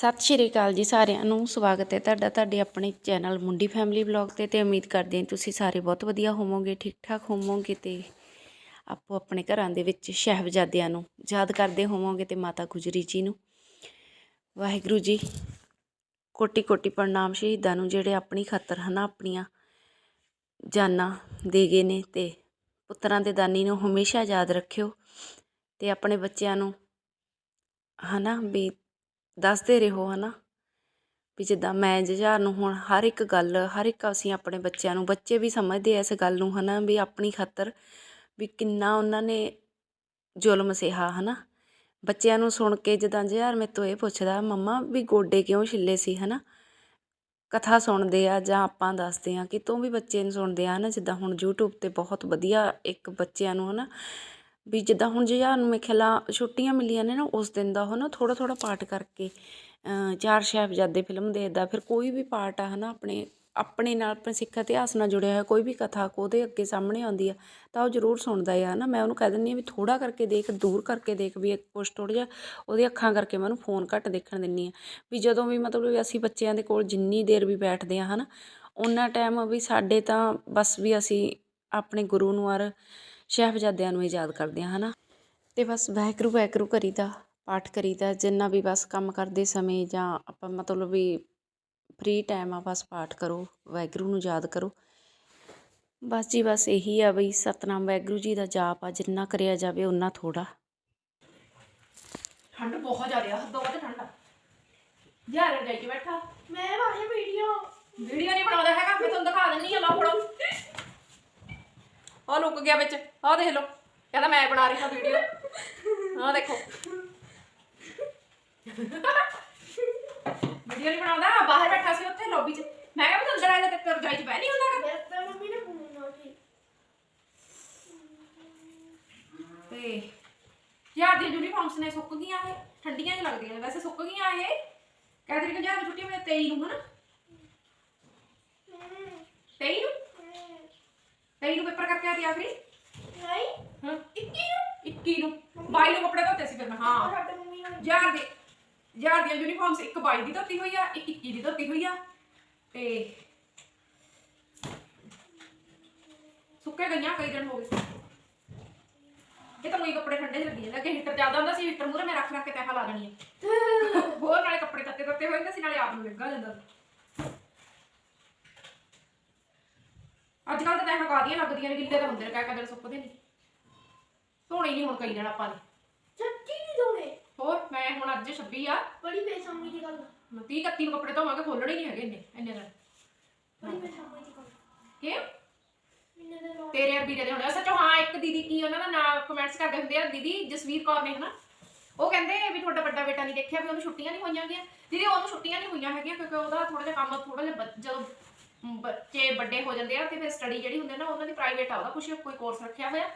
ਸਤਿ ਸ਼੍ਰੀ ਅਕਾਲ ਜੀ ਸਾਰਿਆਂ ਨੂੰ, ਸਵਾਗਤ ਹੈ ਤੁਹਾਡਾ, ਤੁਹਾਡੇ ਆਪਣੇ ਚੈਨਲ ਮੁੰਡੀ ਫੈਮਿਲੀ ਵਲੌਗ ਤੇ ਤੇ ਉਮੀਦ ਕਰਦੇ ਹਾਂ ਤੁਸੀਂ ਸਾਰੇ ਬਹੁਤ ਵਧੀਆ ਹੋਵੋਗੇ ਠੀਕ ਠਾਕ ਹੋਵੋਗੇ ਤੇ ਆਪੋ ਆਪਣੇ ਘਰਾਂ ਦੇ ਵਿੱਚ ਸ਼ਹਿਬਜ਼ਾਦਿਆਂ ਨੂੰ ਯਾਦ ਕਰਦੇ ਹੋਵੋਗੇ ਤੇ ਮਾਤਾ ਗੁਜਰੀ ਜੀ ਨੂੰ। ਵਾਹਿਗੁਰੂ ਜੀ ਕੋਟੀ ਕੋਟੀ ਪ੍ਰਣਾਮ ਸ਼ਹੀਦਾਂ ਨੂੰ ਜਿਹੜੇ ਆਪਣੀ ਖਾਤਰ ਹਨਾ ਆਪਣੀਆਂ ਜਾਨਾਂ ਦੇ ਗਏ ਨੇ ਤੇ ਪੁੱਤਰਾਂ ਦੇ ਦਾਨੀ ਨੂੰ ਹਮੇਸ਼ਾ ਯਾਦ ਰੱਖਿਓ ਤੇ ਆਪਣੇ ਬੱਚਿਆਂ ਨੂੰ ਹਨਾ ਵੀ ਦੱਸਦੇ ਰਹੋ ਹੈ ਨਾ ਵੀ ਜਿੱਦਾਂ ਮੈਂ ਜੁਝਾਰ ਨੂੰ ਹੁਣ ਹਰ ਇੱਕ ਗੱਲ, ਹਰ ਇੱਕ ਅਸੀਂ ਆਪਣੇ ਬੱਚਿਆਂ ਨੂੰ, ਬੱਚੇ ਵੀ ਸਮਝਦੇ ਆ ਇਸ ਗੱਲ ਨੂੰ ਹੈ ਨਾ ਵੀ ਆਪਣੀ ਖਾਤਰ ਵੀ ਕਿੰਨਾ ਉਹਨਾਂ ਨੇ ਜ਼ੁਲਮ ਸਿਹਾ ਹੈ ਨਾ ਬੱਚਿਆਂ ਨੂੰ ਸੁਣ ਕੇ ਜਿੱਦਾਂ ਜੁਝਾਰ ਮੇਰੇ ਤੋਂ ਇਹ ਪੁੱਛਦਾ, ਮੰਮਾ, ਵੀ ਗੋਡੇ ਕਿਉਂ ਛਿੱਲੇ ਸੀ? ਹੈ ਨਾ ਕਥਾ ਸੁਣਦੇ ਆ ਜਾਂ ਆਪਾਂ ਦੱਸਦੇ ਆ ਕਿਤੋਂ ਵੀ ਬੱਚੇ ਨੂੰ ਸੁਣਦੇ ਆ ਨਾ ਜਿੱਦਾਂ ਹੁਣ YouTube ਤੇ ਬਹੁਤ ਵਧੀਆ ਇੱਕ ਬੱਚਿਆਂ ਨੂੰ, ਹਨਾ? ਵੀ ਜਿੱਦਾਂ ਹੁਣ ਜੁਝਾਰ ਨੂੰ ਮੇਰੇ ਖਿਆਲਾਂ ਛੁੱਟੀਆਂ ਮਿਲੀਆਂ ਨੇ ਨਾ ਉਸ ਦਿਨ ਦਾ ਉਹ ਨਾ ਥੋੜ੍ਹਾ ਥੋੜ੍ਹਾ ਪਾਠ ਕਰਕੇ ਚਾਰ ਸਾਹਿਬਜ਼ਾਦੇ ਫਿਲਮ ਦੇਖਦਾ, ਫਿਰ ਕੋਈ ਵੀ ਪਾਠ ਆ ਹਨਾ ਆਪਣੇ ਆਪਣੇ ਨਾਲ ਆਪਣੇ ਸਿੱਖ ਇਤਿਹਾਸ ਨਾਲ ਜੁੜਿਆ ਹੋਇਆ, ਕੋਈ ਵੀ ਕਥਾ ਉਹਦੇ ਅੱਗੇ ਸਾਹਮਣੇ ਆਉਂਦੀ ਆ, ਤਾਂ ਉਹ ਜ਼ਰੂਰ ਸੁਣਦਾ ਆ ਨਾ ਮੈਂ ਉਹਨੂੰ ਕਹਿ ਦਿੰਦੀ ਆ ਵੀ ਥੋੜਾ ਕਰਕੇ ਦੇਖ, ਦੂਰ ਕਰਕੇ ਦੇਖ ਵੀ ਇੱਕ ਕੁਛ ਥੋੜਾ ਜਿਹਾ ਉਹਦੀ ਅੱਖਾਂ ਕਰਕੇ ਮੈਂ ਉਹਨੂੰ ਫੋਨ ਘੱਟ ਦੇਖਣ ਦਿੰਨੀ ਆ ਵੀ ਜਦੋਂ ਵੀ ਮਤਲਬ ਅਸੀਂ ਬੱਚਿਆਂ ਦੇ ਕੋਲ ਜਿੰਨੀ ਦੇਰ ਵੀ ਬੈਠਦੇ ਆ ਹਨਾ ਉਹਨਾਂ ਟਾਈਮ ਵੀ ਸਾਡੇ ਤਾਂ ਬਸ ਵੀ ਅਸੀਂ ਆਪਣੇ ਗੁਰੂ ਨੂੰ ਔਰ ਸਾਹਿਬਜ਼ਾਦਿਆਂ ਨੂੰ ਹੀ ਯਾਦ ਕਰਦੇ ਹਾਂ ਹਨਾ? ਤੇ ਬਸ ਵਾਹਿਗੁਰੂ ਵਾਹਿਗੁਰੂ ਕਰੀਦਾ ਪਾਠ ਕਰੀਦਾ ਜਿੰਨਾ ਵੀ ਬਸ ਕੰਮ ਕਰਦੇ ਸਮੇਂ ਜਾਂ ਆਪਾਂ ਮਤਲਬ ਵੀ ਫ੍ਰੀ ਟਾਈਮ ਆ ਬਸ ਪਾਠ ਕਰੋ ਵਾਹਿਗੁਰੂ ਨੂੰ ਯਾਦ ਕਰੋ। ਬਸ ਜੀ ਬਸ ਇਹੀ ਆ ਬਈ ਸਤਨਾਮ ਵਾਹਿਗੁਰੂ ਜੀ ਦਾ ਜਾਪ ਆ ਜਿੰਨਾ ਕਰਿਆ ਜਾਵੇ ਉਨਾ ਥੋੜਾ ਠੰਡ ਬਹੁਤ ਜ਼ਿਆਦਾ ਆ ਹੱਦੋਂ ਵੱਧ ਠੰਡ ਆ। ਯਾਰ ਜਾਈ ਕੇ ਬੈਠਾ। ਮੈਂ ਵਾਲੀ ਵੀਡੀਓ ਵੀਡੀਓ ਨਹੀਂ ਬਣਾਉਂਦਾ ਹੈਗਾ ਮੈਂ ਤੁਹਾਨੂੰ ਦਿਖਾ ਦਿੰਨੀ ਆ ਲਓ ਫੜੋ। ਉਹ ਲੁੱਕ ਗਿਆ ਵਿੱਚ। ਆਹ ਦੇਖ ਲਓ। ਕਹਿੰਦਾ ਮੈਂ ਬਣਾ ਰਿਹਾ ਵੀਡੀਓ ਆਹ ਦੇਖੋ। ਵੀਡੀਓ ਨਹੀਂ ਬਣਾਉਂਦਾ। ਬਾਹਰ ਬੈਠਾ ਸੀ ਉੱਥੇ ਲੌਬੀ 'ਚ। ਮੈਂ ਕਿਹਾ ਵੀ ਅੰਦਰ ਆ ਜਾ ਤੇ ਰਜਾਈ 'ਚ ਬਹਿ ਨਹੀਂ ਹੁੰਦਾ ਮੇਰੇ ਤਾਂ ਮੰਮੀ ਨੇ ਪੁੰਨਾ ਸੀ ਤੇ ਯਾਰ ਦੀਆਂ ਯੂਨੀਫਾਰਮਸ ਨੇ ਸੁੱਕ ਗਈਆਂ ਇਹ। ਠੰਡੀਆਂ ਜਿਹਾ ਲੱਗਦੀਆਂ ਨੇ। ਵੈਸੇ ਸੁੱਕ ਗਈਆਂ ਇਹ। ਕਹਿ ਤਰੀਕ ਯਾਰ ਛੁੱਟੀ ਮੈਂ 23 ਨੂੰ ਹਨਾ? 23 ਨੂੰ? 23 ਨੂੰ ਪੇਪਰ ਕਰਕੇ ਆਦੀ ਆਖਰੀ? ਨਹੀਂ। ਹਾਂ। 21 ਨੂੰ? 21 ਨੂੰ। 22 ਨੂੰ ਕੱਪੜੇ ਧੋਤੇ ਸੀ ਫਿਰ ਮੈਂ ਹਾਂ। ਸਾਡੇ ਮੰਮੀ ਨੇ ਯਾਰ ਦੇ ਯਾਰ ਦੀਆਂ ਯੂਨੀਫਾਰਮਸ ਇੱਕ 22 ਦੀ ਧੋਤੀ ਹੋਈ ਆ ਇੱਕ 21 ਦੀ ਧੋਤੀ ਹੋਈ ਆ। ਤੇ ਸੁੱਕੇ ਗਈਆਂ ਕਈ ਦਿਨ ਹੋ ਗਏ। ਇਹ ਤਾਂ ਕੋਈ ਕੱਪੜੇ ਠੰਡੇ ਲੱਗੀ ਜਾਂਦੇ ਅੱਗੇ ਹੀਟਰ ਚੱਲਦਾ ਹੁੰਦਾ ਸੀ ਹੀਟਰ ਮੂਰੇ ਮੈਂ ਰੱਖ ਰੱਖ ਕੇ ਤੈਹਾਂ ਲਾ ਦੇਣੀ ਹੋਰ ਨਾਲੇ ਕੱਪੜੇ ਤੱਤੇ ਤੱਤੇ ਹੋਏ ਹੁੰਦੇ ਸੀ ਨਾਲੇ ਆਪ ਨੂੰ ਲੱਗਾ ਜਾਂਦਾ ਅੱਜ ਕੱਲ ਤਾਂ ਤੈਹਾਂ ਕਾਦੀਆਂ ਲੱਗਦੀਆਂ ਨੇ ਗਿੱਲੇ ਤਾਂ ਹੁੰਦੇ ਨੇ ਕਹਿ ਕਦਰ ਸੁੱਕਦੇ ਨਹੀਂ ਧੋਣੇ ਨਹੀਂ ਹੁਣ ਕਈ ਦਿਨ ਆਪਾਂ ਨੇ। ਸੱਚੀ ਨਹੀਂ ਦੋਗੇ ਹੋਰ ਮੈਂ ਹੁਣ ਅੱਜ 26 ਆ। ਬੜੀ ਬੇਸਮਝੀ ਦੀ ਗੱਲ। ਮੈਂ 30 31 ਨੂੰ ਕੱਪੜੇ ਧੋਵਾਂਗੇ ਖੋਲਣੇ ਨਹੀਂ ਹੈਗੇ ਇੰਨੇ ਇੰਨੇ ਦਿਨ। ਬੜੀ ਬੇਸਮਝੀ ਦੀ ਗੱਲ ਤੇਰੇ ਅਰ ਵੀਰੇ ਦੇ ਹੋਣੇ ਸੱਚੋ ਹਾਂ ਇੱਕ ਦੀਦੀ ਕੀ ਉਹਨਾਂ ਦਾ ਨਾਮ ਕਮੈਂਟਸ ਕਰਦੇ ਹੁੰਦੇ ਆ ਦੀਦੀ ਜਸਵੀਰ ਕੌਰ ਨੇ ਹਨਾ? ਉਹ ਕਹਿੰਦੇ ਵੀ ਤੁਹਾਡਾ ਵੱਡਾ ਬੇਟਾ ਨਹੀਂ ਦੇਖਿਆ ਵੀ ਉਹਨੂੰ ਛੁੱਟੀਆਂ ਨਹੀਂ ਹੋਈਆਂ ਗਈਆਂ। ਦੀਦੀ ਉਹਨੂੰ ਛੁੱਟੀਆਂ ਨਹੀਂ ਹੋਈਆਂ ਹੈਗੀਆਂ ਕਿਉਂਕਿ ਉਹਦਾ ਥੋੜਾ ਜਿਹਾ ਕੰਮ ਥੋੜਾ ਜਿਹਾ ਜਦੋਂ ਬੱਚੇ ਵੱਡੇ ਹੋ ਜਾਂਦੇ ਆ ਤੇ ਫਿਰ ਸਟੱਡੀ ਜਿਹੜੀ ਹੁੰਦੀ ਆ ਨਾ ਉਹਨਾਂ ਦੀ ਪ੍ਰਾਈਵੇਟ ਆ ਉਹਦਾ ਕੁਛ ਕੋਈ ਕੋਰਸ ਰੱਖਿਆ ਹੋਇਆ।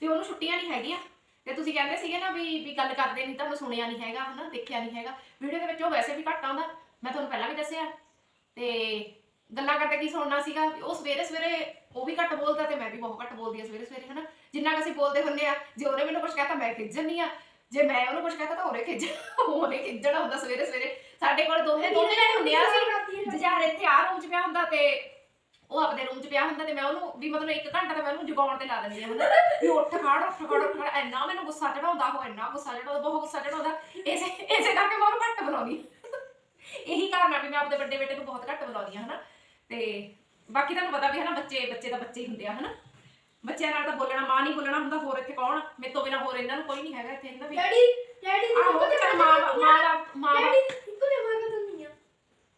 ਤੇ ਉਹਨੂੰ ਛੁੱਟੀਆਂ ਨਹੀਂ ਹੈਗੀਆਂ। ਤੇ ਤੁਸੀਂ ਕਹਿੰਦੇ ਸੀਗੇ ਨਾ ਵੀ ਵੀ ਗੱਲ ਕਰਦੇ ਨਹੀਂ ਤੁਹਾਨੂੰ ਸੁਣਿਆ ਨਹੀਂ ਹੈਗਾ ਹਨਾ ਦੇਖਿਆ ਨਹੀਂ ਹੈਗਾ। ਵੀਡੀਓ ਦੇ ਵਿੱਚ ਉਹ ਵੈਸੇ ਵੀ ਘੱਟ ਆਉਂਦਾ। ਮੈਂ ਤੁਹਾਨੂੰ ਪਹਿਲਾਂ ਵੀ ਦੱਸਿਆ। ਤੇ ਗੱਲਾਂ ਕਰਦੇ ਕੀ ਸੁਣਨਾ ਸੀਗਾ? ਉਹ ਸਵੇਰੇ ਸਵੇਰੇ ਉਹ ਵੀ ਘੱਟ ਬੋਲਦਾ ਤੇ ਮੈਂ ਵੀ ਬਹੁਤ ਘੱਟ ਬੋਲਦੀ ਆ ਸਵੇਰੇ ਸਵੇਰੇ ਹਨਾ। ਜਿੰਨਾ ਕੁ ਅਸੀਂ ਬੋਲਦੇ ਹੁੰਦੇ ਆ ਜੇ ਉਹਨੇ ਮੈਨੂੰ ਕੁਝ ਕਹਤਾ ਮੈਂ ਖਿੱਚ ਜੰਨੀ ਆ। ਜੇ ਮੈਂ ਉਹਨੂੰ ਕੁਝ ਕਹਤਾ ਤਾਂ ਉਹਨੇ ਖਿੱਚ ਉਹਨੇ ਖਿੱਚਣਾ ਹੁੰਦਾ ਸਵੇਰੇ ਸਵੇਰੇ। ਸਾਡੇ ਕੋਲ ਦੋਨੇ ਜਣੇ ਹੁੰਦੇ ਆ ਸੀ ਜਜਾਰ ਇੱਥੇ ਆ ਰੂਮ 'ਚ ਪਿਆ ਹੁੰਦਾ ਤੇ ਉਹ ਆਪਦੇ ਰੂਮ 'ਚ ਪਿਆ ਹੁੰਦਾ ਤੇ ਮੈਂ ਉਹਨੂੰ ਵੀ ਮਤਲਬ ਇੱਕ ਘੰਟਾ ਤਾਂ ਮੈਂ ਉਹਨੂੰ ਜਗਾਉਣ ਤੇ ਲਾ ਦਿੰਦੀ ਆ ਹਨਾ? ਵੀ ਉੱਠ ਖੜ ਉੱਠ ਖੜ ਉੱਠ ਖੜ। ਇੰਨਾ ਮੈਨੂੰ ਗੁੱਸਾ ਚੜਾਉਂਦਾ ਉਹ ਇੰਨਾ ਗੁੱਸਾ ਚੜਾਉਂਦਾ ਬਹੁਤ ਗੁੱਸਾ ਚੜਾਉਂਦਾ ਇਸੇ ਇਸੇ ਕਰਕੇ ਮੈਂ ਉਹਨੂੰ ਘੱਟ ਬੁਲਾਉਂਦੀ ਇਹੀ ਕਾਰਨ ਆ ਵੀ ਮੈਂ ਆਪਣੇ ਵੱਡੇ ਬੇਟੇ ਨੂੰ ਬਹੁਤ ਘੱਟ ਬੁਲਾਉਂਦੀ ਆ ਹਨਾ? ਤੇ ਬਾਕੀ ਤੁਹਾਨੂੰ ਪਤਾ ਵੀ ਹਨਾ ਬੱਚੇ ਬੱਚੇ ਤਾਂ ਬੱਚੇ ਹੀ ਹੁੰਦੇ ਆ ਹਨਾ? ਬੱਚਿਆਂ ਨਾਲ ਤਾਂ ਬੋਲਣਾ ਮਾਂ ਨਹੀਂ ਬੋਲਣਾ ਹੁੰਦਾ ਹੋਰ ਇੱਥੇ ਕੌਣ ਮੇਰੇ ਤੋਂ ਬਿਨਾ ਹੋਰ ਇਹਨਾਂ ਨੂੰ ਕੋਈ ਨਹੀਂ ਹੈਗਾ ਇੱਥੇ ਇਹਨਾਂ ਵੀ। ਡੈਡੀ ਡੈਡੀ ਦੀ ਆਹੋ ਤੇ ਮਾਂ ਮਾਂ ਬਾਪ- ਮਾਂ ਡੈਡੀ ਇੱਕੋ ਜਿਹਾ ਮਾਰ ਕੇ ਦੁਨੀਆ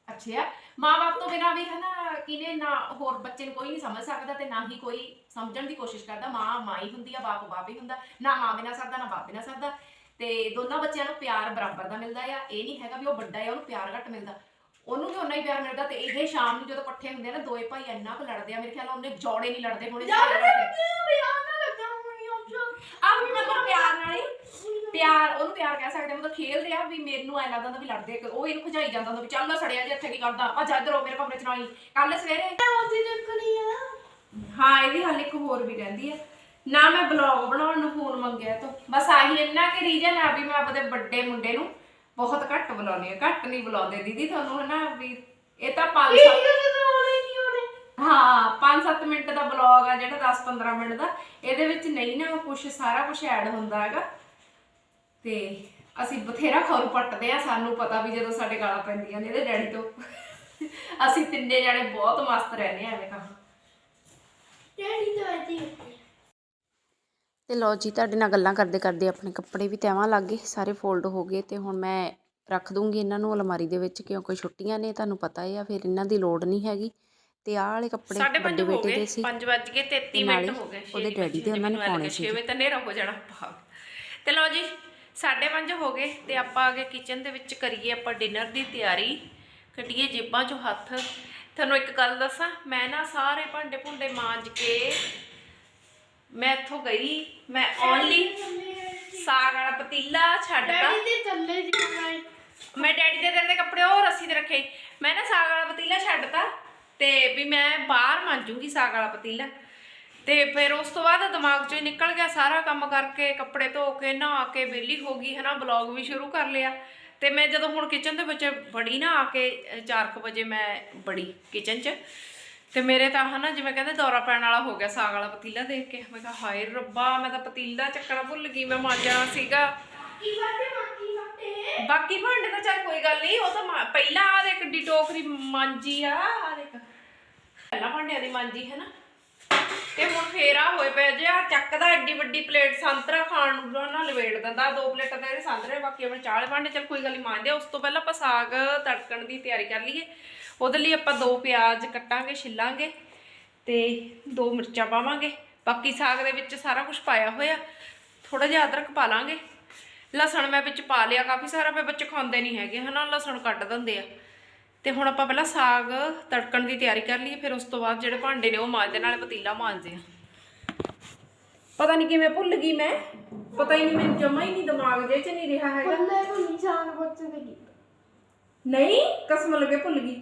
ਅੱਛਾ। ਮਾਂ-ਬਾਪ ਤੋਂ ਬਿਨਾ ਵੀ ਹਨਾ ਕਿਨੇ ਨਾ ਹੋਰ ਬੱਚੇ ਨੂੰ ਕੋਈ ਨਹੀਂ ਸਮਝ ਸਕਦਾ ਤੇ ਨਾ ਹੀ ਕੋਈ ਸਮਝਣ ਦੀ ਕੋਸ਼ਿਸ਼ ਕਰਦਾ। ਮਾਂ ਮਾਂ ਹੀ ਹੁੰਦੀ ਆ ਬਾਪ ਬਾਪ ਹੀ ਹੁੰਦਾ। ਨਾ ਮਾਂ ਬਿਨਾ ਸਰਦਾ ਨਾ ਬਾਪ ਬਿਨਾ ਸਰਦਾ। ਤੇ ਦੋਨਾਂ ਬੱਚਿਆਂ ਨੂੰ ਪਿਆਰ ਬਰਾਬਰ ਦਾ ਮਿਲਦਾ ਆ। ਇਹ ਨਹੀਂ ਹੈਗਾ ਵੀ ਉਹ ਵੱਡਾ ਆ ਉਹਨੂੰ ਪਿਆਰ ਘੱਟ ਮਿਲਦਾ। ਉਹਨੂੰ ਵੀ ਉਨਾ ਹੀ ਪਿਆਰ ਮਿਲਦਾ ਤੇ ਇਹ ਸ਼ਾਮ ਨੂੰ ਜਦੋਂ ਇਕੱਠੇ ਹੁੰਦੇ ਆ ਨਾ ਦੋਏ ਭਾਈ ਇੰਨਾ ਕੁ ਲੜਦੇ ਆ। ਮੇਰੇ ਖਿਆਲ ਨਾਲ ਉਹਨੇ ਜੋੜੇ ਨਹੀਂ ਲੜਦੇ ਹੋਣੇ ਯਾਰ ਸਾਰੇ ਲੜਦੇ। ਵੀ ਆ ਨਾ ਆਹ ਵੀ ਮਤਲਬ ਪਿਆਰ ਨਾਲ ਹੀ ਪਿਆਰ ਉਹਨੂੰ ਪਿਆਰ ਕਹਿ ਸਕਦੇ ਆ, ਮਤਲਬ ਖੇਲਦੇ ਆ ਵੀ ਮੈਨੂੰ ਐ ਲੱਗਦਾ ਹੁੰਦਾ ਵੀ ਲੜਦੇ ਆ, ਉਹ ਇਹਨੂੰ ਖਜਾਈ ਜਾਂਦਾ ਹੁੰਦਾ ਵੀ ਚੱਲ ਸੜਿਆ ਜੇ ਇੱਥੇ ਕੀ ਕਰਦਾ ਆ ਜਾ ਇੱਧਰ ਮੇਰੇ ਕਮਰੇ ਚ ਨਾਲ ਹੀ। ਕੱਲ ਸਵੇਰੇ। ਉਹਦੀ ਆ। ਹਾਂ ਇਹਦੀ ਹਾਲੇ ਇੱਕ ਹੋਰ ਵੀ ਰਹਿੰਦੀ ਹੈ ਨਾ ਮੈਂ ਬਲੌਗ ਬਣਾਉਣ ਨੂੰ ਫੋਨ ਮੰਗਿਆ ਤੋਂ। ਬਸ ਆਹੀ ਇੰਨਾ ਕਿ ਰੀਜਨ ਆ ਵੀ ਮੈਂ ਆਪਦੇ ਵੱਡੇ ਮੁੰਡੇ ਨੂੰ ਬਹੁਤ ਘੱਟ ਬੁਲਾਉਂਦੇ ਆ ਘੱਟ ਨਹੀਂ ਬੁਲਾਉਂਦੇ। ਦੀਦੀ ਤੁਹਾਨੂੰ ਹਨਾ ਵੀ ਇਹ ਤਾਂ 5 ਵੀਡੀਓ ਜਦੋਂ ਆਉਣੇ ਨਹੀਂ ਆਉਣੇ ਹਾਂ 5-7 ਮਿੰਟ ਦਾ ਬਲੌਗ ਆ ਜਿਹੜਾ 10-15 ਮਿੰਟ ਦਾ। ਇਹਦੇ ਵਿੱਚ ਨਹੀਂ ਨਾ ਕੁਝ ਸਾਰਾ ਕੁਝ ਐਡ ਹੁੰਦਾ ਹੈਗਾ। ਤੇ ਅਸੀਂ ਬਥੇਰਾ ਖਰੂ ਪੱਟਦੇ ਆ ਸਾਨੂੰ ਪਤਾ ਵੀ ਜਦੋਂ ਸਾਡੇ ਗਾਲਾਂ ਪੈਂਦੀਆਂ ਨੇ ਇਹਦੇ ਡੈਡੀ ਤੋਂ। ਅਸੀਂ ਤਿੰਨੇ ਜਾਣੇ ਬਹੁਤ ਮਸਤ ਰਹਿੰਦੇ ਆ ਐਵੇਂ ਕਹਾਂ ਡੈਡੀ ਤਾਂ ਐਦੀ ਹੁੰਦੀ ਤੇ ਲਓ ਜੀ ਤੁਹਾਡੇ ਨਾਲ ਗੱਲਾਂ ਕਰਦੇ ਕਰਦੇ ਆਪਣੇ ਕੱਪੜੇ ਵੀ ਤੈਵਾਂ ਲੱਗ ਗਏ ਸਾਰੇ ਫੋਲਡ ਹੋ ਗਏ ਤੇ ਹੁਣ ਮੈਂ ਰੱਖ ਦੂੰਗੀ ਇਹਨਾਂ ਨੂੰ ਅਲਮਾਰੀ ਦੇ ਵਿੱਚ ਕਿਉਂਕਿ ਛੁੱਟੀਆਂ ਨੇ ਤੁਹਾਨੂੰ ਪਤਾ ਹੀ ਆ ਫਿਰ ਇਹਨਾਂ ਦੀ ਲੋੜ ਨਹੀਂ ਹੈਗੀ। ਤੇ ਆਹ ਵਾਲੇ ਕੱਪੜੇ ਵੱਡੇ ਬੇਟੇ ਦੇ ਸੀ 5 ਵੱਜ ਕੇ 33 ਨਾਲੇ ਮਿੰਟ ਹੋ ਗਏ ਉਹਦੇ ਡੈਡੀ ਦੇ ਉਹਨਾਂ ਨੇ ਪਾਉਣੇ ਸੀ 6 ਵਜੇ ਤਾਂ ਹਨੇਰਾ ਹੋ ਜਾਣਾ ਭਾਗ। ਤੇ ਲਓ ਜੀ 5:30 ਹੋ ਗਏ ਤੇ ਆਪਾਂ ਆ ਗਏ ਕਿਚਨ ਦੇ ਵਿੱਚ ਕਰੀਏ ਆਪਾਂ ਡਿਨਰ ਦੀ ਤਿਆਰੀ। ਕੱਢੀਏ ਜੇਬਾਂ 'ਚੋਂ ਹੱਥ। ਤੁਹਾਨੂੰ ਇੱਕ ਗੱਲ ਦੱਸਾਂ ਮੈਂ ਨਾ ਸਾਰੇ ਭਾਂਡੇ ਭੁੰਡੇ ਮਾਂਜ ਕੇ ਮੈਂ ਇੱਥੋਂ ਗਈ ਮੈਂ ਓਨਲੀ ਸਾਗ ਵਾਲਾ ਪਤੀਲਾ ਛੱਡਤਾ। ਡੈਡੀ ਦੇ ਥੱਲੇ ਦੀ ਮੈਂ ਡੈਡੀ ਦੇ ਦਿਨ ਦੇ ਕੱਪੜੇ ਉਹ ਰੱਸੀ ਤੇ ਰੱਖੇ। ਮੈਂ ਨਾ ਸਾਗ ਵਾਲਾ ਪਤੀਲਾ ਛੱਡਤਾ ਤੇ ਵੀ ਮੈਂ ਬਾਹਰ ਮਾਂਜੂਗੀ ਸਾਗ ਵਾਲਾ ਪਤੀਲਾ। ਤੇ ਫਿਰ ਉਸ ਤੋਂ ਬਾਅਦ ਦਿਮਾਗ ਚੋਂ ਨਿਕਲ ਗਿਆ ਸਾਰਾ ਕੰਮ ਕਰਕੇ ਕੱਪੜੇ ਧੋ ਕੇ ਨਹਾ ਕੇ ਵਿਹਲੀ ਹੋ ਗਈ ਹਨਾ ਬਲੌਗ ਵੀ ਸ਼ੁਰੂ ਕਰ ਲਿਆ। ਤੇ ਮੈਂ ਜਦੋਂ ਹੁਣ ਕਿਚਨ ਦੇ ਵਿੱਚ ਬੜੀ ਨਾ ਆ ਕੇ 4:00 ਵਜੇ ਮੈਂ ਬੜੀ ਕਿਚਨ 'ਚ। ਤੇ ਮੇਰੇ ਤਾਂ ਹਨਾ ਜਿਵੇਂ ਕਹਿੰਦੇ ਦੌਰਾ ਪੈਣ ਵਾਲਾ ਹੋ ਗਿਆ ਸਾਗ ਵਾਲਾ ਪਤੀਲਾ ਦੇਖ ਕੇ। ਮੈਂ ਕਿਹਾ ਹਾਏ ਰੱਬਾ ਮੈਂ ਤਾਂ ਪਤੀਲਾ ਚੱਕਣਾ ਭੁੱਲ ਗਈ ਮੈਂ ਮਾਂਜਣਾ ਸੀਗਾ। ਬਾਕੀ ਭਾਂਡੇ ਤਾਂ ਚੱਲ ਕੋਈ ਗੱਲ ਨਹੀਂ ਉਹ ਤਾਂ ਪਹਿਲਾਂ ਆ ਦੇ ਕਿੱਡੀ ਟੋਕਰੀ ਮਾਂਜੀ ਆ ਆ ਦੇਖ। ਪਹਿਲਾਂ ਭਾਂਡਿਆਂ ਦੀ ਮਾਂਜੀ ਹੈ ਨਾ ਤੇ ਹੁਣ ਫੇਰ ਆ ਹੋਏ ਪਏ ਜੇ ਆ ਚੱਕਦਾ ਐਡੀ ਵੱਡੀ ਪਲੇਟ ਸੰਤਰਾ ਖਾਣ ਨੂੰ ਨਾ ਲਵੇੜ ਦਿੰਦਾ, ਦੋ ਪਲੇਟਾਂ ਤੇ ਇਹਦੇ ਸੰਤਰੇ, ਬਾਕੀ ਆਪਣੇ ਚਾਲੇ ਭਾਂਡੇ, ਚੱਲ ਕੋਈ ਗੱਲ ਨਹੀਂ ਮਾਂਜਦੇ ਉਸ ਤੋਂ ਪਹਿਲਾਂ ਆਪਾਂ ਸਾਗ ਤੜਕਣ ਦੀ ਤਿਆਰੀ ਕਰ ਲਈਏ। ਉਹਦੇ ਲਈ ਆਪਾਂ ਦੋ ਪਿਆਜ਼ ਕੱਟਾਂਗੇ, ਛਿੱਲਾਂਗੇ ਤੇ ਦੋ ਮਿਰਚਾਂ ਪਾਵਾਂਗੇ। ਬਾਕੀ ਸਾਗ ਦੇ ਵਿੱਚ ਸਾਰਾ ਕੁਝ ਪਾਇਆ ਹੋਇਆ ਥੋੜਾ ਜਿਹਾ ਅਦਰਕ ਪਾ ਲਾਂਗੇ। ਲਸਣ ਮੈਂ ਵਿੱਚ ਪਾ ਲਿਆ, ਕਾਫੀ ਸਾਰਾ, ਫਿਰ ਬੱਚੇ ਖਾਂਦੇ ਨਹੀਂ ਹੈਗੇ, ਹਨਾ? ਲਸਣ ਕੱਟ ਦਿੰਦੇ ਆ। ਤੇ ਹੁਣ ਆਪਾਂ ਪਹਿਲਾਂ ਸਾਗ ਤੜਕਣ ਦੀ ਤਿਆਰੀ ਕਰ ਲਈਏ ਫਿਰ ਉਸ ਤੋਂ ਬਾਅਦ ਜਿਹੜੇ ਭਾਂਡੇ ਨੇ ਉਹ ਮਾਂਜਦੇ ਨਾਲੇ ਪਤੀਲਾ ਮਾਂਜਦੇ ਆ। ਪਤਾ ਨਹੀਂ ਕਿਵੇਂ ਭੁੱਲ ਗਈ ਮੈਂ। ਪਤਾ ਹੀ ਨਹੀਂ ਮੈਨੂੰ ਜਮਾ ਹੀ ਨਹੀਂ ਦਿਮਾਗ ਦੇ ਚ ਨਹੀਂ ਰਿਹਾ ਹੈਗਾ। ਬੰਦੇ ਨੂੰ ਨਿਸ਼ਾਨ ਬੱਚ ਗਈ ਨਹੀਂ ਕਸਮ ਲੱਗੇ ਭੁੱਲ ਗਈ।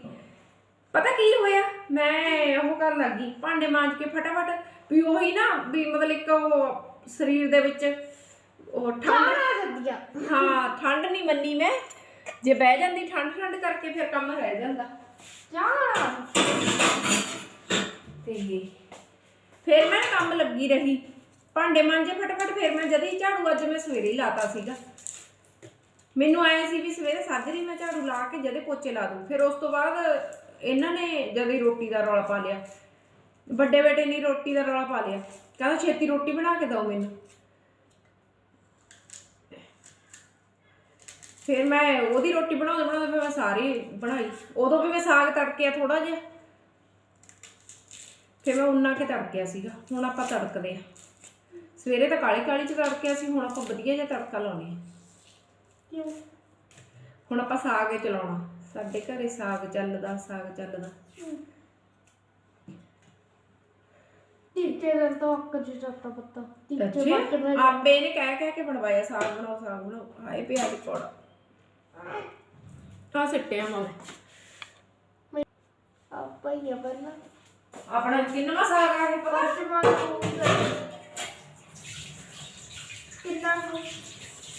ਪਤਾ ਕੀ ਹੋਇਆ? ਮੈਂ ਉਹ ਕਰਨ ਲੱਗੀ ਭਾਂਡੇ ਮਾਂਜ ਕੇ ਫਟਾਫਟ ਵੀ ਉਹੀ ਨਾ ਵੀ ਮਤਲਬ ਇੱਕ ਉਹ ਸਰੀਰ ਦੇ ਵਿੱਚ ਉਹ ਠੰਡ ਹਾਂ ਠੰਡ ਨਹੀਂ ਮੰਨੀ ਮੈਂ। ਜੇ ਬਹਿ ਜਾਂਦੀ ਠੰਡ ਠੰਡ ਕਰਕੇ ਫਿਰ ਕੰਮ ਰਹਿ ਜਾਂਦਾ। ਜਾਣਾ ਤੇ ਫਿਰ ਮੈਂ ਕੰਮ ਲੱਗੀ ਰਹੀ। ਭਾਂਡੇ ਮਾਂਜੇ ਫਟਾਫਟ, ਫਿਰ ਮੈਂ ਜਦ ਹੀ ਝਾੜੂ ਅੱਜ ਮੈਂ ਸਵੇਰੇ ਹੀ ਲਾਤਾ ਸੀਗਾ। ਮੈਨੂੰ ਆਏ ਸੀ ਵੀ ਸਵੇਰੇ ਸਾਜਰੀ ਮੈਂ ਝਾੜੂ ਲਾ ਕੇ ਜਦੇ ਪੋਚੇ ਲਾ ਦੂੰ। ਫਿਰ ਉਸ ਤੋਂ ਬਾਅਦ ਇਹਨਾਂ ਨੇ ਜਦ ਰੋਟੀ ਦਾ ਰੌਲਾ ਪਾ ਲਿਆ। ਵੱਡੇ ਬੇਟੇ ਨੇ ਰੋਟੀ ਦਾ ਰੌਲਾ ਪਾ ਲਿਆ। ਕਹਿੰਦਾ ਛੇਤੀ ਰੋਟੀ ਬਣਾ ਕੇ ਦਿਓ ਮੈਨੂੰ। ਫਿਰ ਮੈਂ ਉਹਦੀ ਰੋਟੀ ਬਣਾਉਂਦੇ ਬਣਾਉਂਦੇ ਫਿਰ ਮੈਂ ਸਾਰੀ ਬਣਾਈ। ਉਦੋਂ ਵੀ ਮੈਂ ਸਾਗ ਤੜਕਿਆ ਥੋੜਾ ਜਿਹਾ। ਫਿਰ ਮੈਂ ਉਨਾ ਕੇ ਤੜਕਿਆ ਸੀਗਾ। ਹੁਣ ਆਪਾਂ ਤੜਕਦੇ ਆ ਸਵੇਰੇ ਤਾਂ ਕਾਲੀ ਕਾਲੀ ਚ ਤੜਕਿਆ ਸੀ ਹੁਣ ਆਪਾਂ ਵਧੀਆ ਜਿਹਾ ਤੜਕਾ ਲਾਉਣੇ ਆ ਹੁਣ ਆਪਾਂ ਸਾਗ ਚਲਾਉਣਾ ਸਾਡੇ ਘਰੇ ਸਾਗ ਚੱਲਦਾ ਸਾਗ ਚੱਲਦਾ। ਤੀਜੇ ਦਿਨ ਤੋਂ ਅੱਕ ਜੀ ਜਾਂਦਾ ਪੱਤਾ। ਤੀਜੇ ਮੈਂ ਆਪੇ ਨੇ ਕਹਿ ਕਹਿ ਕੇ ਬਣਵਾਇਆ ਸਾਗ ਬਣਾਓ ਸਾਗ ਬਣਾਓ। ਹਾਏ ਪਿਆ ਦੀ ਮੈਂ ਆਪਾ ਹੀ ਆ ਬੰਨਾ ਆਪਣਾ ਕਿੰਨਾ ਸਾਗ ਆ ਕੇ ਪਤਾ? ਗਈ ਕਿੰਨਾ ਕੁ?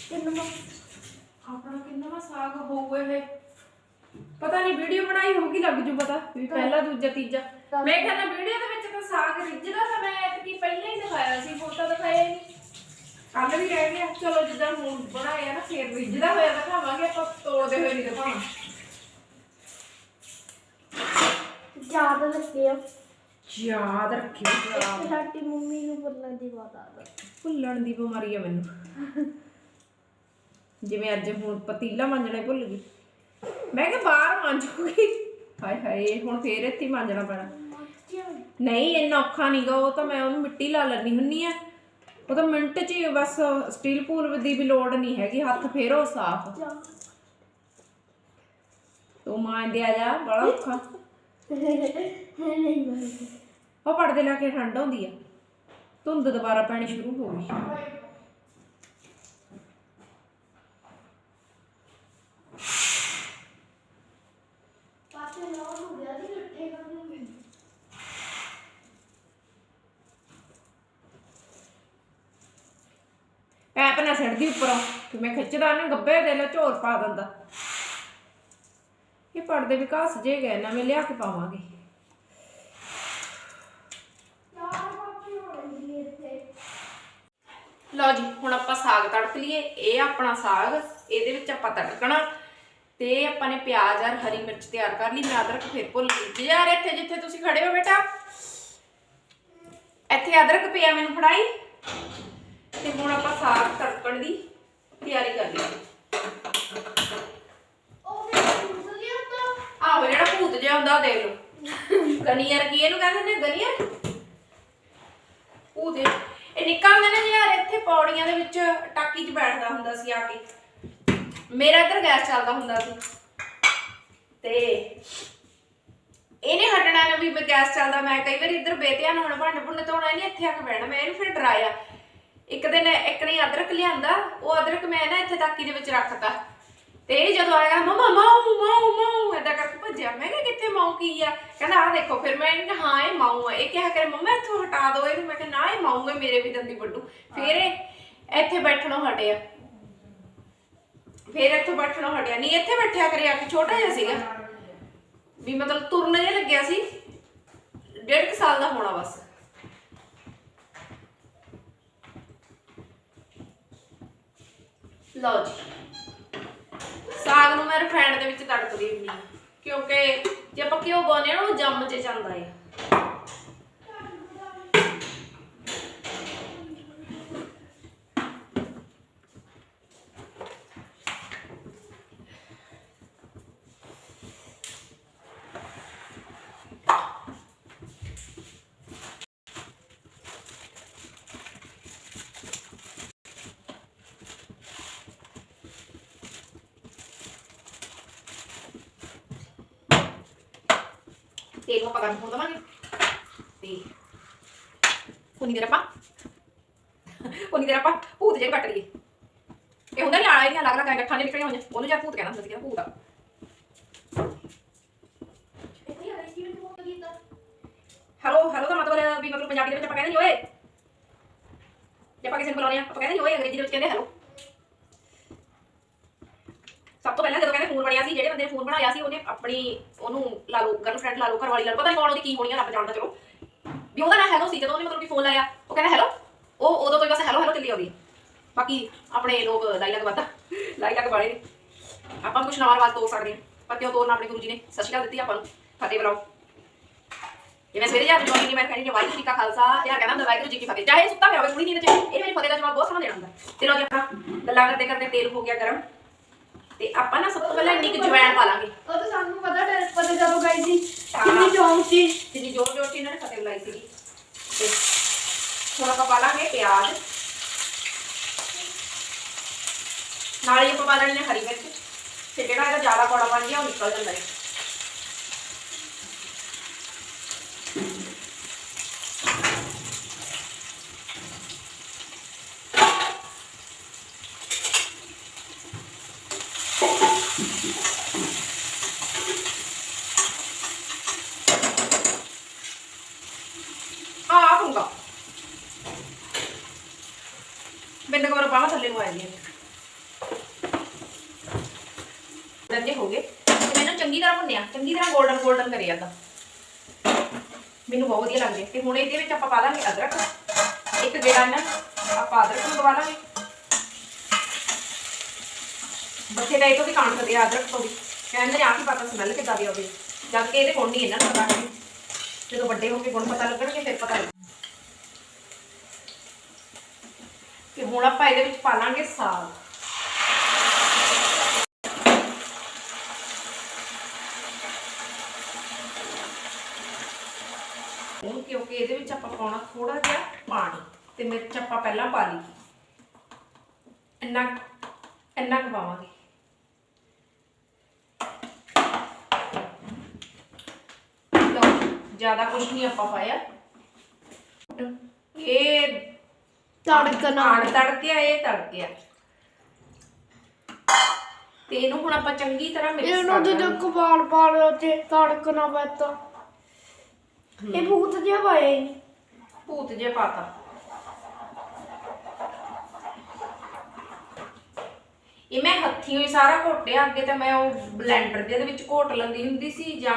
ਕਿੰਨਾ? ਆਪਣਾ ਕਿੰਨਾ ਸਾਗ ਹੋਊਗਾ ਇਹ? ਪਤਾ ਨਹੀਂ ਵੀਡੀਓ ਬਣਾਈ ਹੋਊਗੀ ਲੱਗ ਜੂ ਪਤਾ ਵੀ ਪਹਿਲਾ ਦੂਜਾ ਤੀਜਾ। ਮੈਂ ਕਹਿੰਦਾ ਵੀਡੀਓ ਦੇ ਵਿੱਚ ਤਾਂ ਸਾਗ ਰਿੱਝਦਾ ਤਾਂ ਮੈਂ ਐਤਕੀ ਪਹਿਲਾਂ ਹੀ ਦਿਖਾਇਆ ਸੀ ਫੋਟੋ ਦਿਖਾਇਆ ਹੀ ਨਹੀਂ। ਕੱਲ ਵੀ ਰਹਿ ਗਿਆ ਚਲੋ ਜਿੱਦਾਂ ਹੁਣ ਬਣਾਇਆ ਨਾ ਫੇਰ ਰਿੱਝਦਾ ਹੋਇਆ ਦਿਖਾਵਾਂਗੇ ਆਪਾਂ ਤੋੜਦੇ ਹੋਏ ਨਹੀਂ ਦਿਖਾਵਾਂ ਯਾਦ ਰੱਖਿਓ। ਯਾਦ ਰੱਖਿਓ ਯਾਦ ਸਾਡੀ ਮੰਮੀ ਨੂੰ ਬੋਲਣ ਦੀ ਬਹੁਤ ਆਦਤ ਭੁੱਲਣ ਦੀ ਬਿਮਾਰੀ ਆ ਮੈਨੂੰ। ਜਿਵੇਂ ਅੱਜ ਹੁਣ ਪਤੀਲਾ ਮਾਂਜਣਾ ਹੀ ਭੁੱਲ ਗਈ। ਮੈਂ ਕਿਹਾ ਬਾਹਰ ਮਾਂਜੂਗੀ। ਹਾਏ ਹਾਏ ਹੁਣ ਫੇਰ ਇੱਥੇ ਹੀ ਮਾਂਜਣਾ ਪੈਣਾ। ਨਹੀਂ ਇੰਨਾ ਔਖਾ ਨਹੀਂਗਾ ਉਹ ਤਾਂ ਮੈਂ ਉਹਨੂੰ ਮਿੱਟੀ ਲਾ ਲੈਣੀ ਹੁੰਨੀ ਆ। ਉਹ ਮਿੰਟ 'ਚ ਹੀ ਬਸ ਸਟੀਲ ਪੂਲ ਦੀ ਵੀ ਲੋੜ ਨਹੀਂ ਹੈਗੀ, ਹੱਥ ਫੇਰੋ ਸਾਫ਼। ਤੂੰ ਮਾਂਜਦੇ ਆ ਜਾ, ਬੜਾ ਔਖਾ। ਉਹ ਪਰਦੇ ਲਾ ਕੇ ਠੰਡ ਹੁੰਦੀ ਆ। ਧੁੰਦ ਦੁਬਾਰਾ ਪੈਣੀ ਸ਼ੁਰੂ ਹੋ ਗਈ ਪਾਸੇ ਲਾਉਣ ਨੂੰ ਗਿਆ ਦੀ ਇਕੱਠੇ ਕਰਨੇ ਐਪ ਉੱਪਰੋਂ ਕਿ ਮੈਂ ਖਿੱਚਦਾ ਨੇ, ਗੱਬੇ ਦੇ ਲੈ ਝੋਰ ਪਾ ਦਿੰਦਾ। ਇਹ ਪੜਦੇ ਵੀ ਜੇ ਗਏ ਨਵੇਂ ਲਿਆ ਕੇ ਪਾਵਾਂਗੇ। ਲਓ ਜੀ, ਹੁਣ ਆਪਾਂ ਸਾਗ ਤੜਕ ਲਈਏ। ਇਹ ਆਪਣਾ ਸਾਗ, ਇਹਦੇ ਵਿੱਚ ਆਪਾਂ ਤੜਕਣਾ, ਤੇ ਆਪਾਂ ਨੇ ਪਿਆਜ਼ ਔਰ ਹਰੀ ਮਿਰਚ ਤਿਆਰ ਕਰ ਲਈ। ਮੈਂ ਅਦਰਕ ਫਿਰ ਭੁੱਲ ਗਈ ਯਾਰ ਇੱਥੇ ਜਿੱਥੇ ਤੁਸੀਂ ਖੜੇ ਹੋ ਬੇਟਾ। ਇੱਥੇ ਅਦਰਕ ਪਿਆ ਮੈਨੂੰ ਫੜਾਈ। ਤੇ ਹੁਣ ਆਪਾਂ ਸਾਗ ਤੜਕਣ ਦੀ ਤਿਆਰੀ ਕਰ ਲਈ ਉਹ ਫਿਰ ਦੂਸਰੀ ਲਿਆਤਾ ਆਹੋ ਜਿਹੜਾ ਭੂਤ ਜਿਹਾ ਹੁੰਦਾ ਉਹ ਦੇਖ ਲਓ। ਗਨੀਅਰ ਕੀ ਇਹਨੂੰ ਕਹਿੰਦੇ ਨੇ ਗਨੀਅਰ? ਭੂਤ ਇਹ ਇਹ ਨਿੱਕਾ ਹੁੰਦਾ ਨਾ ਯਾਰ ਇੱਥੇ ਪੌੜੀਆਂ ਦੇ ਵਿੱਚ ਟਾਕੀ 'ਚ ਬੈਠਦਾ ਹੁੰਦਾ ਸੀ ਆ ਕੇ। ਮੇਰਾ ਇੱਧਰ ਗੈਸ ਚੱਲਦਾ ਹੁੰਦਾ ਸੀ। ਤੇ ਇਹਨੇ ਹਟਣਾ ਨਾ ਵੀ ਮੈਂ ਗੈਸ ਚੱਲਦਾ ਮੈਂ ਕਈ ਵਾਰੀ ਇੱਧਰ ਬੇਧਿਆਨ ਹੋਣਾ ਭਾਂਡੇ ਭੁੰਡੇ ਧੋਣਾ ਨਹੀਂ ਇੱਥੇ ਆ ਕੇ ਬਹਿਣਾ। ਮੈਂ ਇਹਨੂੰ ਫਿਰ ਡਰਾਇਆ। ਇੱਕ ਦਿਨ ਇੱਕ ਨੇ ਅਦਰਕ ਲਿਆਂਦਾ, ਉਹ ਅਦਰਕ ਮੈਂ ਨਾ ਇੱਥੇ ਤਾਕੀ ਦੇ ਵਿੱਚ ਰੱਖਤਾ। ਤੇ ਇਹ ਜਦੋਂ ਆਇਆ, ਮਮਾ ਮਾਉ ਮਾਉ ਮਾਉ ਏਦਾਂ ਕਰਕੇ ਭੱਜਿਆ। ਮੈਂ ਕਿਹਾ, ਕਿੱਥੇ ਮਾਉ ਕੀ ਆ? ਕਹਿੰਦਾ ਆ ਦੇਖੋ, ਫਿਰ ਮੈਂ ਇਹਨੂੰ ਹਾਂ, ਇਹ ਮਾਉ ਆ। ਇਹ ਕਿਹਾ, ਕਰੇ ਮਮਾ, ਇੱਥੋਂ ਹਟਾ ਦਿਓ ਇਹਨੂੰ। ਮੈਂ ਕਿਹਾ, ਨਾ, ਇਹ ਮਾਉ ਹੈ ਮੇਰੇ ਵੀ ਦੰਦੀ ਵੱਡੂ। ਫਿਰ ਇਹ ਇੱਥੇ ਬੈਠਣੋਂ ਹਟਿਆ। ਫਿਰ ਇੱਥੋਂ ਬੈਠਣੋਂ ਹਟਿਆ। ਨਹੀਂ, ਇੱਥੇ ਬੈਠਿਆ ਕਰਿਆ ਕਿ ਛੋਟਾ ਜਿਹਾ ਸੀਗਾ। ਵੀ ਮਤਲਬ ਤੁਰਨ ਜਿਹਾ ਲੱਗਿਆ ਸੀ। ਡੇਢ ਕੁ ਸਾਲ ਦਾ ਹੋਣਾ ਬਸ। ਲਓ ਜੀ। ਸਾਗ ਨੂੰ ਮੈਂ ਰਿਫਾਈਂਡ ਦੇ ਵਿੱਚ ਤੜਕਦੀ ਹੁੰਦੀ ਹਾਂ, ਕਿਉਂਕਿ ਜੇ ਆਪਾਂ ਘਿਓ ਪਾਉਂਦੇ ਆ ਨਾ, ਉਹ ਜੰਮ ਚ ਜਾਂਦਾ ਏ। ਤੇਲ ਨੂੰ ਆਪਾਂ ਗਰਮ ਹੋ ਦਵਾਂਗੇ ਤੇ ਉਨੀ ਦੇਰ ਆਪਾਂ ਉਨੀ ਦੇਰ ਆਪਾਂ ਭੂਤ ਜੇ ਕੱਟ ਲਈਏ ਇਹ ਹੁੰਦਾ ਨਹੀਂ ਆਲਾ ਇਹਦੀਆਂ ਅਲੱਗ ਅਲੱਗ ਗੱਠਾਂ ਨੇ ਨਿਕਲੀਆਂ ਹੋਈਆਂ ਉਹਨੂੰ ਜਾਂ ਭੂਤ ਕਹਿੰਦਾ ਹੁੰਦਾ ਸੀ ਭੂਤ ਆ ਹੈਲੋ ਹੈਲੋ ਦਾ ਮਤਲਬ ਵੀ ਮਤਲਬ ਪੰਜਾਬੀ ਦੇ ਵਿੱਚ ਆਪਾਂ ਕਹਿੰਦੇ ਨਹੀਂ ਓਏ ਜੇ ਆਪਾਂ ਕਿਸੇ ਨੂੰ ਬੁਲਾਉਂਦੇ ਆ ਆਪਾਂ ਕਹਿੰਦੇ ਨਹੀਂ ਓਏ ਅੰਗਰੇਜ਼ੀ ਦੇ ਵਿੱਚ ਕਹਿੰਦੇ ਹੈਲੋ ਸਭ ਤੋਂ ਪਹਿਲਾਂ ਜਦੋਂ ਕਹਿੰਦੇ ਫੋਨ ਬਣਿਆ ਸੀ, ਜਿਹੜੇ ਬੰਦੇ ਨੇ ਫੋਨ ਬਣਾਇਆ ਸੀ, ਉਹਨੇ ਆਪਣੀ, ਉਹਨੂੰ ਲਾ ਲਓ ਗਰਲਫ੍ਰੈਂਡ ਲਾ ਲਓ ਘਰ ਵਾਲੀ ਲਾ ਲਓ ਪਤਾ ਨਹੀਂ ਕੌਣ ਉਹਦੀ ਕੀ ਹੋਣੀ ਆ, ਰੱਬ ਜਾਣਦਾ ਚਲੋ। ਵੀ ਉਹਦਾ ਨਾ ਹੈਲੋ ਸੀ, ਜਦੋਂ ਉਹਨੇ ਮਤਲਬ ਕਿ ਫੋਨ ਲਾਇਆ, ਉਹ ਕਹਿੰਦਾ ਹੈਲੋ, ਉਹ ਉਦੋਂ ਤੋਂ ਹੀ ਬਸ ਹੈਲੋ ਹੈਲੋ ਚੱਲੀ ਆਉਂਦੀ ਬਾਕੀ ਆਪਣੇ ਲੋਕ ਲਾਈਲਕ ਵਾਦਾ ਲਾਈਲਕ ਵਾਲੇ ਨੇ। ਆਪਾਂ ਕੁਝ ਨਵਾਂ ਰਵਾਜ ਤੋੜ ਸਕਦੇ ਹਾਂ ਪਰ ਕਿਉਂ ਤੋੜਨਾ ਆਪਣੇ ਗੁਰੂ ਜੀ ਨੇ? ਸਤਿ ਸ਼੍ਰੀ ਅਕਾਲ ਦਿੱਤੀ ਆਪਾਂ ਨੂੰ, ਫਤਿਹ ਬੁਲਾਓ। ਜਿਵੇਂ ਸਵੇਰੇ ਜਾ ਜਵਾਨੀ ਨੇ ਮੈਂ ਕਹਿੰਦੀ ਵਾਹਿਗੁਰੂ ਜੀ ਕਾ ਖਾਲਸਾ, ਤੇ ਆ ਕਹਿੰਦਾ ਵਾਹਿਗੁਰੂ ਜੀ ਕੀ ਫਤਿਹ। ਚਾਹੇ ਸੁੱਤਾ ਪਿਆ ਹੋਵੇ ਪੂਰੀ ਨੀਂਦ ਚ, ਇਹ ਮੇਰੀ ਫਤਿਹ ਦਾ ਜਵਾਬ ਬਹੁਤ ਸਮਾਂ ਦੇਣਾ ਹੁੰਦਾ। ਤੇ ਲੋ ਜੀ ਆਪਣਾ ਗੱਲਾਂ ਕਰਦੇ ਕਰਦੇ ਤੇਲ ਹੋ ਗਿਆ ਗਰਮ। ਤੇ ਆਪਾਂ ਨਾ ਸਭ ਤੋਂ ਪਹਿਲਾਂ ਇੰਨੀ ਕੁ ਜਵੈਣ ਪਾ ਲਾਂਗੇ ਉਹ ਤਾਂ ਸਾਨੂੰ ਪਤਾ ਡਰ ਪਤਾ ਜਦੋਂ ਗਈ ਸੀ ਕਿੰਨੀ ਚੌਂਕ ਸੀ ਜਿੰਨੀ ਜੋਰ ਜੋਰ ਚ ਇਹਨਾਂ ਨੇ ਫਤਿਹ ਬੁਲਾਈ ਸੀਗੀ ਤੇ ਹੁਣ ਆਪਾਂ ਪਾ ਲਾਂਗੇ ਪਿਆਜ਼ ਨਾਲ ਹੀ ਆਪਾਂ ਪਾ ਲੈਣੀ ਨੇ ਹਰੀ ਮਿਰਚ ਤੇ ਜਿਹੜਾ ਇਹਦਾ ਜ਼ਿਆਦਾ ਕੌੜਾ ਬਣ ਗਿਆ ਉਹ ਨਿਕਲ ਜਾਂਦਾ ਹੈ ਆ ਆਉਂਗਾ ਬਿੰਦ ਕਮਰ ਬਾਹਾਂ ਥੱਲੇ ਨੂੰ ਆ ਜਾਂਦੀਆਂ ਰੰਗੇ ਹੋ ਗਏ। ਤੇ ਮੈਨੂੰ ਚੰਗੀ ਤਰ੍ਹਾਂ ਭੁੰਨਿਆ। ਚੰਗੀ ਤਰ੍ਹਾਂ 골ਡਨ 골ਡਨ ਕਰੀ ਜਾਂਦਾ। ਮੈਨੂੰ ਬਹੁਤ ਵਧੀਆ ਲੱਗਦੇ। ਤੇ ਹੁਣ ਇਹਦੇ ਵਿੱਚ ਆਪਾਂ ਪਾ ਦਾਂਗੇ ਅਦਰਕ। ਇੱਕ ਗੇੜਾ ਨਾ ਆਪਾਂ ਅਦਰਕ ਨੂੰ ਦਵਾ ਲਾਂਗੇ। ਬੱਚੇ ਤਾਂ ਇਹ ਤੋਂ ਵੀ ਕਾਣ ਸਕਦੇ ਆ ਅਦਰਕ ਤੋਂ ਵੀ। ਕਹਿੰਦੇ ਨੇ ਆ ਕੀ ਪਤਾ ਸਮੈਲ ਕਿੱਦਾਂ ਦੀ ਆਉਂਦੀ ਜਦ ਕਿ ਇਹਦੇ ਕੋਲ ਨਹੀਂ ਇਹਨਾਂ ਨੂੰ ਪਤਾ। ਜਦੋਂ ਵੱਡੇ ਹੋ ਕੇ ਗੁਣ ਪਤਾ ਲੱਗਣਗੇ, ਫਿਰ ਪਤਾ ਲੱਗ ਤੇ ਹੁਣ ਆਪਾਂ ਇਹਦੇ ਵਿੱਚ ਪਾ ਲਾਂਗੇ ਸਾਗ। ਹੁਣ ਕਿਉਂਕਿ ਇਹਦੇ ਵਿੱਚ ਆਪਾਂ ਪਾਉਣਾ ਥੋੜਾ ਜਿਹਾ ਪਾਣੀ ਤੇ ਮਿਰਚ ਆਪਾਂ ਪਹਿਲਾਂ ਪਾ ਲਈ। ਇੰਨਾ ਇੰਨਾ ਕੁ ਪਾਵਾਂਗੇ। ਜ਼ਿਆਦਾ ਕੁਝ ਨਹੀਂ ਆਪਾਂ ਪਾਇਆ। ਇਹ ਤੜਕਣਾ ਆਣ ਤੜਕਿਆ ਇਹ ਤੜਕਿਆ। ਤੇ ਇਹਨੂੰ ਹੁਣ ਆਪਾਂ ਚੰਗੀ ਤਰ੍ਹਾਂ ਮਿਕਸ ਇਹਨੂੰ ਜਦੋਂ ਕਬਾਲ ਪਾ ਲਿਓ ਤੇ ਤੜਕਣਾ ਪੈਤਾ ਇਹ ਭੂਤ ਜਿਹਾ ਪਾਇਆ ਹੀ ਨਹੀਂ। ਭੂਤ ਜੇ ਪਾਤਾ। ਇਹ ਮੈਂ ਹੱਥੀਂ ਹੀ ਸਾਰਾ ਘੋਟਿਆ ਅੱਗੇ ਤਾਂ ਮੈਂ ਉਹ ਬਲੈਂਡਰ ਦੇ ਵਿੱਚ ਘੋਟ ਲੈਂਦੀ ਹੁੰਦੀ ਸੀ ਜਾਂ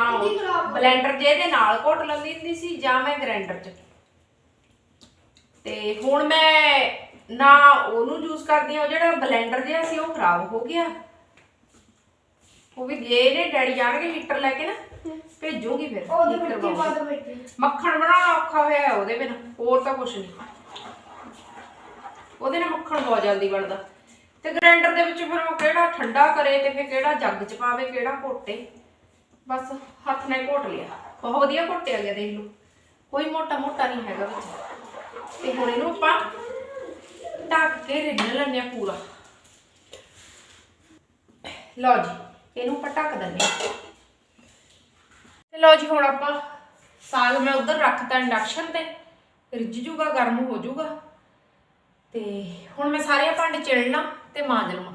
ਬਲੈਂਡਰ ਜੇ ਦੇ ਨਾਲ ਘੋਟ ਲੈਂਦੀ ਹੁੰਦੀ ਸੀ ਜਾਂ ਮੈਂ ਗ੍ਰਾਈਂਡਰ 'ਚ। ਤੇ ਹੁਣ ਮੈਂ ਨਾ ਉਹਨੂੰ ਯੂਜ਼ ਕਰਦੀ ਆ ਜਿਹੜਾ ਬਲੈਂਡਰ ਜਿਹਾ ਸੀ ਉਹ ਖਰਾਬ ਹੋ ਗਿਆ। ਉਹ ਵੀ ਜੇ ਇਹਨੇ ਡੈਡੀ ਜਾਣਗੇ ਹੀਟਰ ਲੈ ਕੇ ਨਾ ਭੇਜੂਗੀ ਫਿਰ ਉਹਦੇ ਠੀਕ ਮਿੱਟੀ ਕਰਵਾਉਣ। ਪਾ ਦੇ ਬੈਠੇ ਮੱਖਣ ਬਣਾਉਣਾ ਔਖਾ ਹੋਇਆ ਉਹਦੇ ਬਿਨਾ ਹੋਰ ਤਾਂ ਕੁਝ ਨਹੀਂ। ਉਹਦੇ ਨਾਲ ਮੱਖਣ ਬਹੁਤ ਜਲਦੀ ਬਣਦਾ। ਤੇ ਗ੍ਰਾਈਂਡਰ ਦੇ ਵਿੱਚ ਫਿਰ ਉਹ ਕਿਹੜਾ ਠੰਡਾ ਕਰੇ ਤੇ ਫਿਰ ਕਿਹੜਾ ਜੱਗ 'ਚ ਪਾਵੇ ਕਿਹੜਾ ਘੋਟੇ। ਬਸ ਹੱਥ ਨਾਲ ਘੋਟ ਲਿਆ। ਬਹੁਤ ਵਧੀਆ ਘੋਟਿਆ ਗਿਆ ਦੇਖ ਲਓ। ਕੋਈ ਮੋਟਾ ਮੋਟਾ ਨਹੀਂ ਹੈਗਾ ਵਿੱਚ। ਤੇ ਹੁਣ ਇਹਨੂੰ ਆਪਾਂ ਢੱਕ ਕੇ ਰਿੰਨ ਲੈਂਦੇ ਆ ਪੂਰਾ। ਲਓ ਜੀ, ਇਹਨੂੰ ਆਪਾਂ ਢੱਕ ਦਿੰਦੇ ਆ ਤੇ ਲਓ ਜੀ, ਹੁਣ ਆਪਾਂ ਸਾਗ ਮੈਂ ਉਧਰ ਰੱਖਤਾ ਇੰਡਕਸ਼ਨ ਤੇ ਰਿੱਝ ਜੂਗਾ ਗਰਮ ਹੋ ਜੂਗਾ ਤੇ ਹੁਣ ਮੈਂ ਸਾਰੇ ਭਾਂਡੇ ਚਿਲਣਾ ਤੇ ਮਾਂਜ ਲਵਾਂ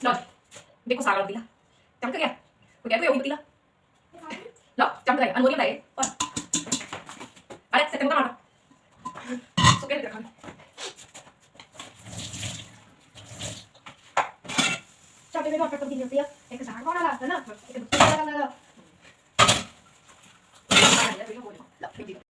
ਲਓ ਜੀ, ਦੇਖੋ ਸਾਗ ਲੱਗ